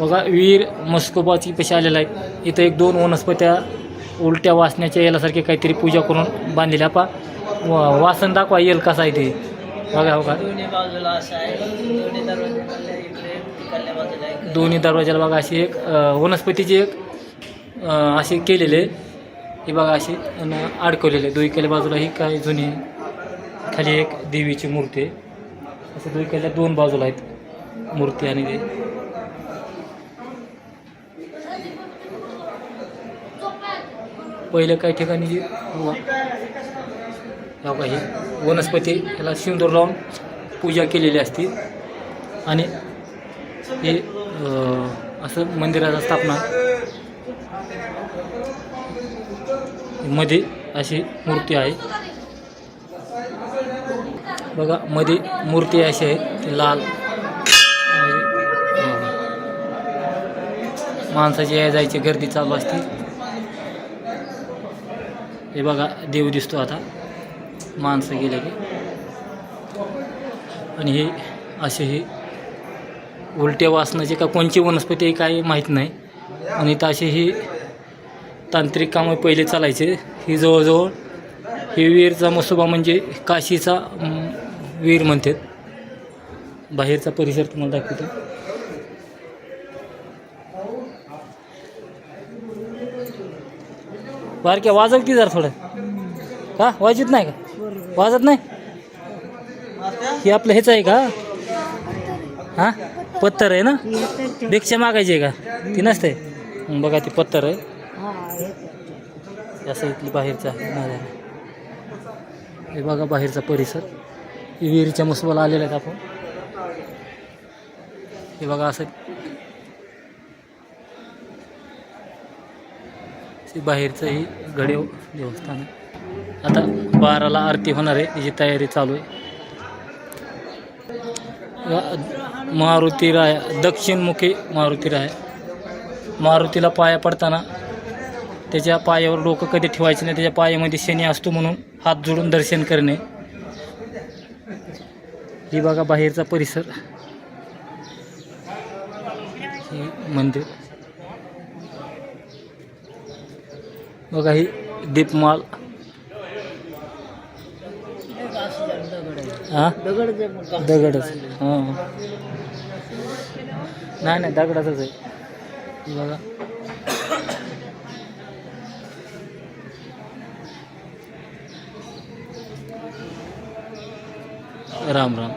बघा वीर मस्कोबाची पैसे आलेला आहे. इथं एक दोन वनस्पत्या उलट्या वासण्याच्या यालासारखे काहीतरी पूजा करून बांधलेल्या. पा व- वासन दाखवा येईल कसा आहे ते. बघा बघा. दोन्ही असं दरवाजाला बघा अशी एक वनस्पतीची एक अ, अशी केलेले हे बघा अशी अन अडकवलेले दुईकडल्या बाजूला ही काय जुनी खाली एक देवीची मूर्ती आहे. असं दोन बाजूला आहेत मूर्ती आणि ते. पहिलं काही ठिकाणी जी काही वनस्पती याला सिंदूर लावून पूजा केलेली असते. आणि हे असं मंदिराचा स्थापना मध्ये अशी मूर्ती आहे. बघा मध्ये मूर्ती अशी आहे ती लाल. माणसाची या जायची गर्दी चालू असते. हे बघा देव दिसतो आता. माणसं गेले की. आणि हे असे हे उलट्या वासनाचे का कोणची वनस्पती आहे काही माहीत नाही. आणि इथं असे ही तांत्रिक कामं पहिले चालायचे. ही जवळजवळ ही वीरचा मसोबा म्हणजे काशीचा वीर म्हणतात. बाहेरचा परिसर तुम्हाला दाखवतो. बारक्या वाजव की जरा थोडं. का? वाजत नाही का? वाजत नाही? हे आपलं हेच आहे का? हां? पत्तर आहे ना? भिक्षा मागायची आहे का? ती नसते. मग बघा ती पत्तर आहे. असं इथली बाहेरचा नजारा हे बघा बाहेरचा परिसर. विहिरीच्या मुसबाला आलेला आहेत आपण. हे बघा असं हे बाहेरचं ही घडे देवस्थान आहे. आता बाराला आरती होणार आहे त्याची तयारी चालू आहे. मारुती राय दक्षिणमुखी मारुती राय. मारुतीला पाया पडताना त्याच्या पायावर डोकं कधी ठेवायचे नाही त्याच्या पायामध्ये शनी असतो म्हणून हात जोडून दर्शन करणे. ही बघा बाहेरचा परिसर. हे मंदिर. बघा ही दीपमाल हा? दगडच हाँ। नाही नाही राम राम।